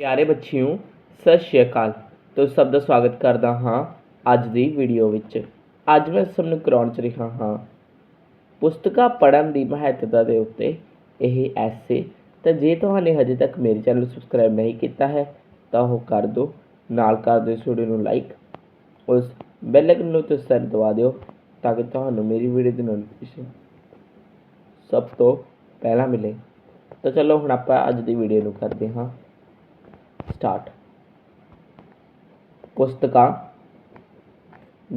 ਪਿਆਰੇ ਬੱਚਿਓ, ਸਤਿ ਸ਼੍ਰੀ ਅਕਾਲ। ਤੁਸੀਂ ਸਭ ਦਾ ਸਵਾਗਤ ਕਰਦਾ ਹਾਂ ਅੱਜ ਦੀ ਵੀਡੀਓ ਵਿੱਚ। ਅੱਜ ਮੈਂ ਸਭ ਨੂੰ ਕਰਾਉਣ ਚ ਰਿਹਾ ਹਾਂ ਪੁਸਤਕਾਂ ਪੜ੍ਹਨ ਦੀ ਮਹੱਤਤਾ ਦੇ ਉੱਤੇ ਇਹ ਐਸੇ। ਤਾਂ ਜੇ ਤੁਹਾਨੂੰ ਹਜੇ ਤੱਕ ਮੇਰੇ ਚੈਨਲ ਨੂੰ ਸਬਸਕ੍ਰਾਈਬ ਨਹੀਂ ਕੀਤਾ ਹੈ, ਤਾਂ ਉਹ ਕਰ ਦਿਓ। ਨਾਲ ਕਰ ਦਿਓ ਇਸ ਵੀਡੀਓ ਨੂੰ ਲਾਈਕ ਉਸ ਬੈਲ ਆਈਕਨ ਨੂੰ ਤੇ ਦਬਾ ਦਿਓ ਤਾਂ ਕਿ ਤੁਹਾਨੂੰ ਮੇਰੀ ਵੀਡੀਓ ਦੀ ਨੋਟੀਫਿਕੇਸ਼ਨ ਸਭ ਤੋਂ ਪਹਿਲਾਂ ਮਿਲੇ। ਤਾਂ ਚਲੋ ਹੁਣ ਆਪਾਂ ਅੱਜ ਦੀ ਵੀਡੀਓ ਨੂੰ ਕਰਦੇ ਹਾਂ। ਸਟਾਰਟ ਪੁਸਤਕਾਂ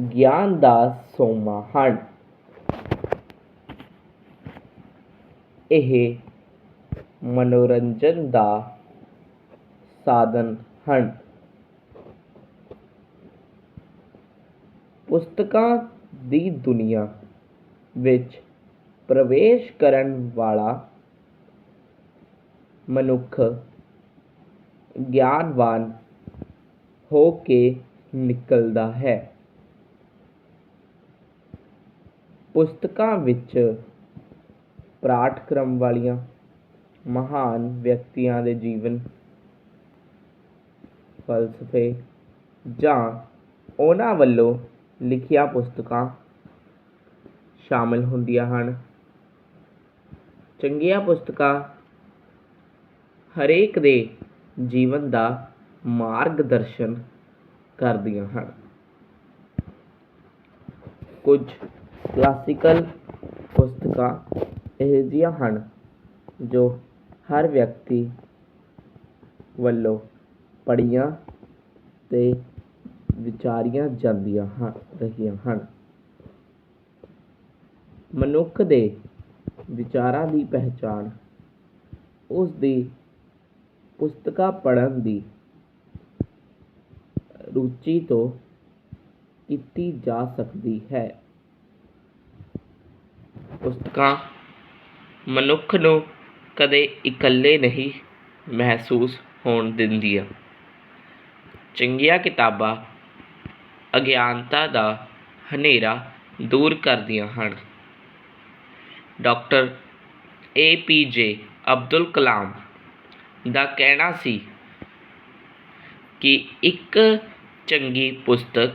ਗਿਆਨ ਦਾ ਸੋਮਾ ਹਨ। ਇਹ ਮਨੋਰੰਜਨ ਦਾ ਸਾਧਨ ਹਨ। ਪੁਸਤਕਾਂ ਦੀ ਦੁਨੀਆ ਵਿੱਚ ਪ੍ਰਵੇਸ਼ ਕਰਨ ਵਾਲਾ ਮਨੁੱਖ ਗਿਆਨਵਾਨ ਹੋ ਕੇ ਨਿਕਲਦਾ ਹੈ। ਪੁਸਤਕਾਂ ਵਿੱਚ ਪਾਠਕ੍ਰਮ ਵਾਲੀਆਂ ਮਹਾਨ ਵਿਅਕਤੀਆਂ ਦੇ ਜੀਵਨ, ਫਲਸਫੇ ਜਾਂ ਉਹਨਾਂ ਵੱਲੋਂ ਲਿਖੀਆਂ ਪੁਸਤਕਾਂ ਸ਼ਾਮਿਲ ਹੁੰਦੀਆਂ ਹਨ। ਚੰਗੀਆਂ ਪੁਸਤਕਾਂ ਹਰੇਕ ਦੇ ਜੀਵਨ ਦਾ ਮਾਰਗਦਰਸ਼ਨ ਕਰਦੀਆਂ ਹਨ। ਕੁਝ ਕਲਾਸੀਕਲ ਪੁਸਤਕਾਂ ਇਹੋ ਜਿਹੀਆਂ ਹਨ ਜੋ ਹਰ ਵਿਅਕਤੀ ਵੱਲੋਂ ਪੜ੍ਹੀਆਂ ਤੇ ਵਿਚਾਰੀਆਂ ਜਾਂਦੀਆਂ ਹਨ, ਰਹੀਆਂ ਹਨ। ਮਨੁੱਖ ਦੇ ਵਿਚਾਰਾਂ ਦੀ ਪਹਿਚਾਣ ਉਸ ਦੀ ਪੁਸਤਕਾਂ ਪੜ੍ਹਨ ਦੀ ਰੁਚੀ ਤੋਂ ਕੀਤੀ ਜਾ ਸਕਦੀ ਹੈ। ਪੁਸਤਕਾਂ ਮਨੁੱਖ ਨੂੰ ਕਦੇ ਇਕੱਲੇ ਨਹੀਂ ਮਹਿਸੂਸ ਹੋਣ ਦਿੰਦੀਆਂ। ਚੰਗੀਆਂ ਕਿਤਾਬਾਂ ਅਗਿਆਨਤਾ ਦਾ ਹਨੇਰਾ ਦੂਰ ਕਰਦੀਆਂ ਹਨ। ਡਾਕਟਰ ਏ ਪੀ ਜੇ ਅਬਦੁਲ ਕਲਾਮ ਦਾ ਕਹਿਣਾ ਸੀ ਕਿ ਇੱਕ ਚੰਗੀ ਪੁਸਤਕ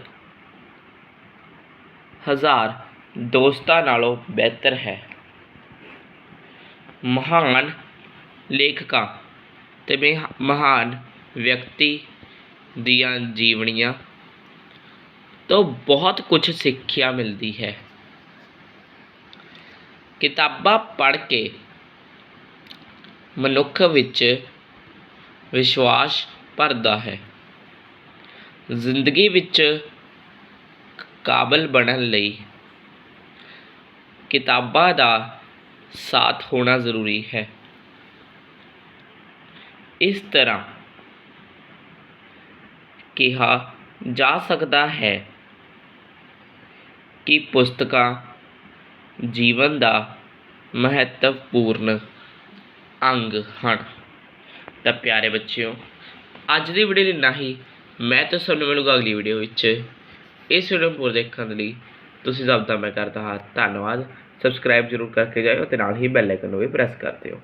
ਹਜ਼ਾਰ ਦੋਸਤਾਂ ਨਾਲੋਂ ਬਿਹਤਰ ਹੈ। ਮਹਾਨ ਲੇਖਕਾਂ ਅਤੇ ਮਹ- ਮਹਾਨ ਵਿਅਕਤੀ ਦੀਆਂ ਜੀਵਨੀਆਂ ਤੋਂ ਬਹੁਤ ਕੁਝ ਸਿੱਖਿਆ ਮਿਲਦੀ ਹੈ। ਕਿਤਾਬਾਂ ਪੜ੍ਹ ਕੇ ਮਨੁੱਖ ਵਿੱਚ ਵਿਸ਼ਵਾਸ ਭਰਦਾ ਹੈ। ਜ਼ਿੰਦਗੀ ਵਿੱਚ ਕਾਬਲ ਬਣਨ ਲਈ ਕਿਤਾਬਾਂ ਦਾ ਸਾਥ ਹੋਣਾ ਜ਼ਰੂਰੀ ਹੈ। ਇਸ ਤਰ੍ਹਾਂ ਕਿਹਾ ਜਾ ਸਕਦਾ ਹੈ ਕਿ ਪੁਸਤਕਾਂ ਜੀਵਨ ਦਾ ਮਹੱਤਵਪੂਰਨ ਅੰਗ ਹਨ। ਤਾਂ ਪਿਆਰੇ ਬੱਚਿਓ, ਅੱਜ ਦੀ ਵੀਡੀਓ ਲਈ ਇੰਨਾ ਹੀ। ਮੈਂ ਤਾਂ ਸਭ ਨੂੰ ਮਿਲੂੰਗਾ ਅਗਲੀ ਵੀਡੀਓ ਵਿੱਚ। ਇਸ ਵੀਡੀਓ ਨੂੰ ਪੂਰਾ ਦੇਖਣ ਲਈ ਤੁਸੀਂ ਸਭ ਦਾ ਮੈਂ ਕਰਦਾ ਹਾਂ ਧੰਨਵਾਦ। ਸਬਸਕ੍ਰਾਈਬ ਜ਼ਰੂਰ ਕਰਕੇ ਜਾਇਓ ਤੇ ਨਾਲ ਹੀ ਬੈਲ ਆਈਕਨ ਨੂੰ ਵੀ ਪ੍ਰੈਸ ਕਰ ਦਿਓ।